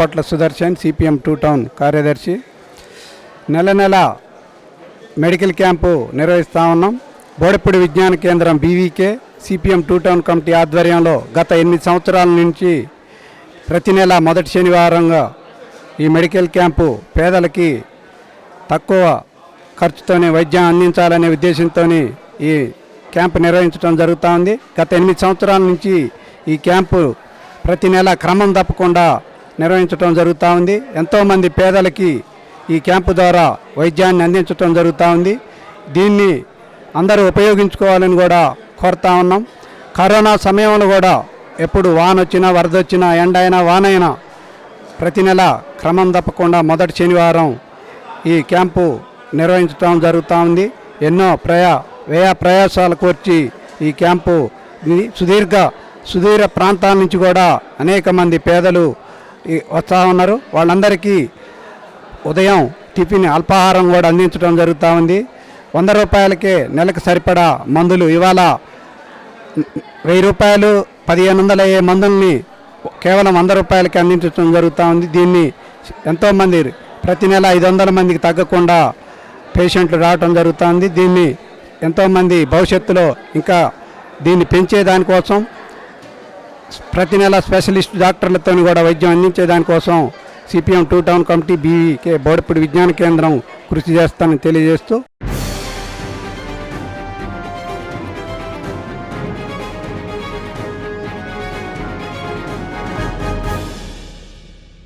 పొట్ల Sudarshan CPM two town కార్యదర్శి. నెల నెల మెడికల్ క్యాంపు నిర్వహిస్తూ ఉన్నాం. బోడపూడి విజ్ఞాన కేంద్రం BVK CPM two town committee ఆధ్వర్యంలో గత ఎనిమిది సంవత్సరాల నుంచి ప్రతి నెల మొదటి శనివారంగా ఈ మెడికల్ క్యాంపు పేదలకి తక్కువ ఖర్చుతోనే వైద్యం అందించాలనే ఉద్దేశంతో ఈ క్యాంపు నిర్వహించడం జరుగుతూ ఉంది. గత ఎనిమిది సంవత్సరాల నుంచి ఈ క్యాంపు ప్రతి నెల క్రమం తప్పకుండా నిర్వహించడం జరుగుతూ ఉంది. ఎంతోమంది పేదలకి ఈ క్యాంపు ద్వారా వైద్యాన్ని అందించడం జరుగుతూ ఉంది. దీన్ని అందరూ ఉపయోగించుకోవాలని కూడా కోరుతా ఉన్నాం. కరోనా సమయంలో కూడా ఎప్పుడు వాన వచ్చినా వరద వచ్చినా ఎండ అయినా వానైనా ప్రతి నెల క్రమం తప్పకుండా మొదటి శనివారం ఈ క్యాంపు నిర్వహించడం జరుగుతూ ఉంది. ఎన్నో ప్రయా వ్యయ ప్రయాసాలకు వచ్చి ఈ క్యాంపు సుదీర్ఘ సుదీర్ఘ సుదూర ప్రాంతాల నుంచి కూడా అనేక మంది పేదలు వస్తూ ఉన్నారు. వాళ్ళందరికీ ఉదయం టిఫిన్ అల్పాహారం కూడా అందించడం జరుగుతూ ఉంది. వంద రూపాయలకే నెలకు సరిపడా మందులు ఇవాళ వెయ్యి రూపాయలు పదిహేను వందల అయ్యే మందుల్ని కేవలం వంద రూపాయలకి అందించడం జరుగుతూ ఉంది. దీన్ని ఎంతోమంది ప్రతి నెల ఐదు వందల మందికి తగ్గకుండా పేషెంట్లు రావడం జరుగుతుంది దీన్ని ఎంతోమంది భవిష్యత్తులో ఇంకా దీన్ని పెంచే దానికోసం ప్రతి నెల స్పెషలిస్ట్ డాక్టర్లతో కూడా వైద్యం అందించే దానికోసం CPM two town committee BK Bodapudi విజ్ఞాన కేంద్రం కృషి చేస్తానని తెలియజేస్తూ